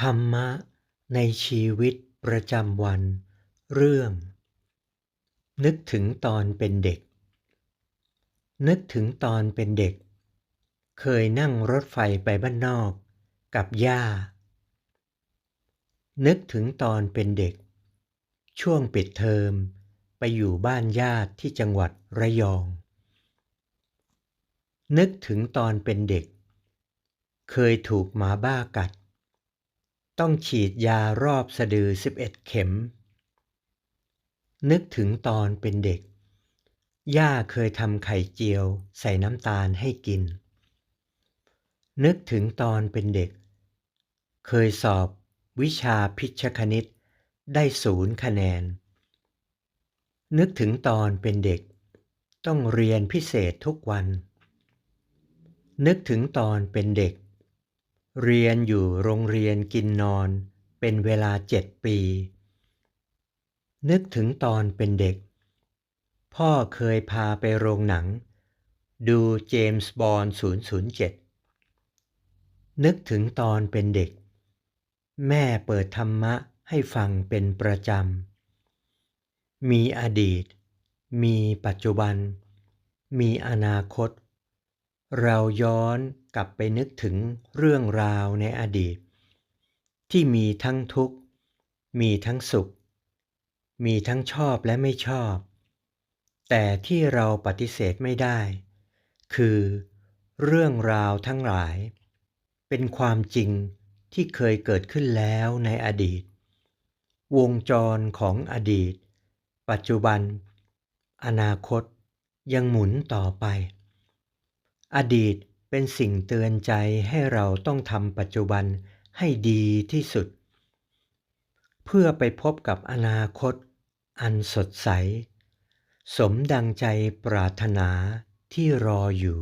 ธรรมะในชีวิตประจำวัน เรื่อง นึกถึงตอนเป็นเด็ก นึกถึงตอนเป็นเด็ก เคยนั่งรถไฟไปบ้านนอก กับย่า นึกถึงตอนเป็นเด็ก ช่วงปิดเทอม ไปอยู่บ้านญาติที่จังหวัดระยอง นึกถึงตอนเป็นเด็ก เคยถูกหมาบ้ากัด ต้องฉีดยารอบสะดือ 11 เข็ม นึกถึงตอนเป็นเด็ก ย่าเคยทำไข่เจียวใส่น้ำตาลให้กิน นึกถึงตอนเป็นเด็ก เคยสอบวิชาพิชคณิตได้ศูนย์คะแนน นึกถึงตอนเป็นเด็ก ต้องเรียนพิเศษทุกวัน นึกถึงตอนเป็นเด็ก เรียนอยู่โรงเรียนกินนอน เป็นเวลาเจ็ดปี นึกถึงตอนเป็นเด็ก พ่อเคยพาไปโรงหนัง ดูเจมส์บอนด์007 นึกถึงตอนเป็นเด็ก แม่เปิดธรรมะให้ฟังเป็นประจำ มีอดีต มีปัจจุบัน มีอนาคต เราย้อนกลับไปนึกถึงเรื่องราวในอดีต ที่มีทั้งทุกข์ มีทั้งสุข มีทั้งชอบและไม่ชอบ แต่ที่เราปฏิเสธไม่ได้ คือเรื่องราวทั้งหลาย เป็นความจริงที่เคยเกิดขึ้นแล้วในอดีต วงจรของอดีต ปัจจุบัน อนาคตยังหมุนต่อไป อดีตเป็นสิ่งเตือนใจให้เราต้องทำปัจจุบันให้ดีที่สุด เพื่อไปพบกับอนาคต อันสดใส สมดังใจปรารถนาที่รออยู่